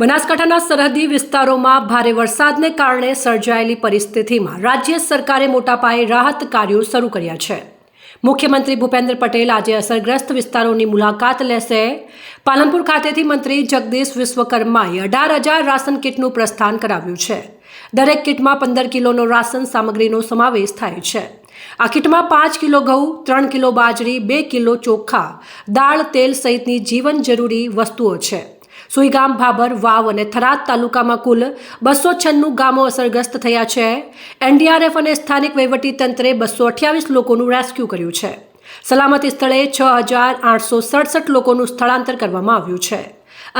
બનાસકાંઠાના સરહદી વિસ્તારોમાં ભારે વરસાદને કારણે સર્જાયેલી પરિસ્થિતિમાં રાજ્ય સરકારે મોટા પાયે રાહત કાર્યો શરૂ કર્યા છે. મુખ્યમંત્રી ભૂપેન્દ્ર પટેલ આજે અસરગ્રસ્ત વિસ્તારોની મુલાકાત લેશે. પાલનપુર ખાતેથી મંત્રી જગદીશ વિશ્વકર્માએ અઢાર હજાર રાશન કીટનું પ્રસ્થાન કરાવ્યું છે. દરેક કીટમાં પંદર કિલોનો રાશન સામગ્રીનો સમાવેશ થાય છે. આ કીટમાં પાંચ કિલો ઘઉં, ત્રણ કિલો બાજરી, બે કિલો ચોખા, દાળ, તેલ સહિતની જીવન જરૂરી વસ્તુઓ છે. સુઈગામ, ભાભર, વાવ અને થરાદ તાલુકામાં કુલ બસો છન્નું ગામો અસરગ્રસ્ત થયા છે. એનડીઆરએફ અને સ્થાનિક વહીવટીતંત્રે બસો અઠ્યાવીસ લોકોનું રેસ્ક્યુ કર્યું છે. સલામતી સ્થળે છ હજાર આઠસો સડસઠ લોકોનું સ્થળાંતર કરવામાં આવ્યું છે.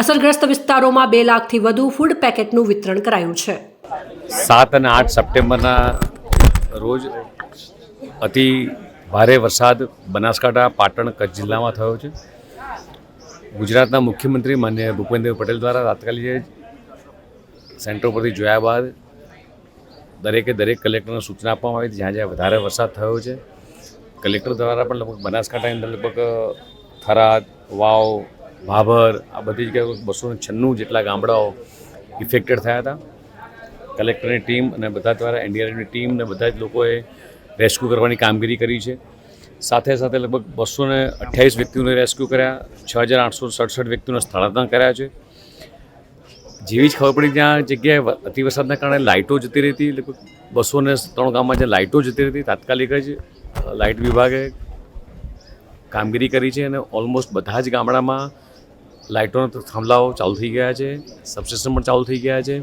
અસરગ્રસ્ત વિસ્તારોમાં બે લાખથી વધુ ફૂડ પેકેટનું વિતરણ કરાયું છે. સાત અને આઠ સપ્ટેમ્બરના રોજ અતિ ભારે વરસાદ બનાસકાંઠા, પાટણ, કચ્છ જિલ્લામાં થયો છે. ગુજરાતના મુખ્યમંત્રી માન્ય ભૂપેન્દ્ર પટેલ દ્વારા તાત્કાલિક સેન્ટર પરથી જોયા બાદ દરેકે દરેક કલેક્ટરને સૂચના આપવામાં આવી જ્યાં જ્યાં વધારે વરસાદ થયો છે, કલેક્ટર દ્વારા પણ લગભગ બનાસકાંઠાની અંદર લગભગ થરાદ, વાવ, ભાભર, આ બધી જગ્યાએ બસો છન્નું જેટલા ગામડાઓ ઇફેક્ટેડ થયા હતા. કલેક્ટરની ટીમ અને બધા દ્વારા, એનડીઆરએફની ટીમ અને બધા જ લોકોએ રેસ્ક્યુ કરવાની કામગીરી કરી છે. સાથે સાથે લગભગ બસો ને અઠ્યાવીસ વ્યક્તિઓને રેસ્ક્યુ કર્યા, છ હજાર આઠસો સડસઠ વ્યક્તિઓને સ્થળાંતર કર્યા છે. જેવી જ ખબર પડી ત્યાં જગ્યાએ અતિવરસાદના કારણે લાઇટો જતી રહી લગભગ બસો ને ત્રણ ગામમાં જે લાઇટો જતી રહી તાત્કાલિક જ લાઇટ વિભાગે કામગીરી કરી છે અને ઓલમોસ્ટ બધા જ ગામડામાં લાઇટોના થાંભલાઓ ચાલુ થઈ ગયા છે, સબસ્ટેશન પણ ચાલુ થઈ ગયા છે.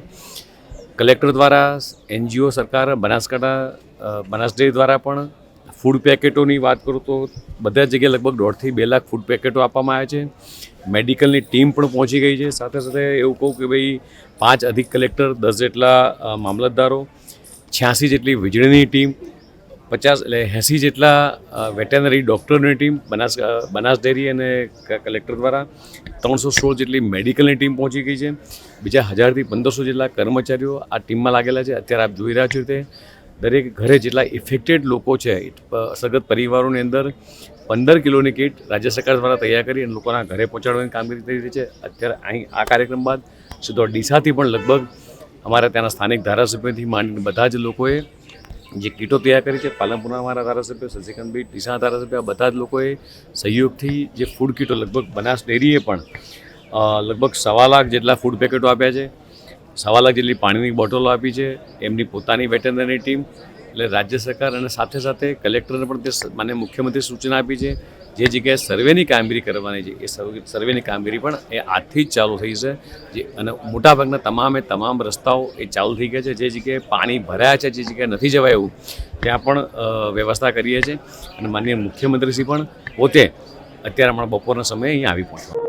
કલેક્ટર દ્વારા, એનજીઓ સરકાર, બનાસકાંઠા બનાસ દ્વારા પણ ફૂડ પેકેટોની વાત કરું તો બધા જગ્યાએ લગભગ દોઢથી બે લાખ ફૂડ પેકેટો આપવામાં આવ્યા છે. મેડિકલની ટીમ પણ પહોંચી ગઈ છે. સાથે સાથે એવું કહું કે ભાઈ, પાંચ અધિક કલેક્ટર, દસ જેટલા મામલતદારો, છ્યાસી જેટલી વીજળીની ટીમ, પચાસ એટલે એંસી જેટલા વેટેનરી ડૉક્ટરની ટીમ, બનાસ બનાસ ડેરી અને કલેક્ટર દ્વારા ત્રણસો સોળ જેટલી મેડિકલની ટીમ પહોંચી ગઈ છે. બીજા હજારથી પંદરસો જેટલા કર્મચારીઓ આ ટીમમાં લાગેલા છે. અત્યારે આપ જોઈ રહ્યા છો તે. દરેક ઘરે જેટલા ઇફેક્ટેડ લોકો છે, સગત પરિવારોની અંદર પંદર કિલોની કીટ રાજ્ય સરકાર દ્વારા તૈયાર કરી અને લોકોના ઘરે પહોંચાડવાની કામગીરી થઈ રહી છે. અત્યારે અહીં આ કાર્યક્રમ બાદ સીધો ડીસાથી પણ લગભગ અમારા ત્યાંના સ્થાનિક ધારાસભ્યથી માંડીને બધા જ લોકોએ જે કીટો તૈયાર કરી છે, પાલનપુરના અમારા ધારાસભ્ય શશિકાંતભાઈ ડીસા ધારાસભ્ય બધા જ લોકોએ સહયોગથી જે ફૂડ કીટો લગભગ બનાસ ડેરીએ પણ લગભગ સવા લાખ જેટલા ફૂડ પેકેટો આપ્યા છે. સવા લાખ જેટલી પાણીની બોટલો આપી છે, એમની પોતાની વેટરનરી ટીમ, એટલે રાજ્ય સરકાર અને સાથે સાથે કલેક્ટરને પણ તે માન્ય મુખ્યમંત્રી સૂચના આપી છે, જે જગ્યાએ સર્વેની કામગીરી કરવાની છે, એ સર્વે- સર્વેની કામગીરી પણ એ આજથી જ ચાલુ થઈ છે, જે, અને મોટાભાગના તમામે તમામ રસ્તાઓ એ ચાલુ થઈ ગયા છે, જે જગ્યાએ પાણી ભરાયા છે, જે જગ્યાએ નથી જવાય એવું, ત્યાં પણ વ્યવસ્થા કરીએ છીએ, અને માનનીય મુખ્યમંત્રીશ્રી પણ પોતે અત્યારે હમણાં બપોરના સમયે અહીંયા આવી પહોંચવા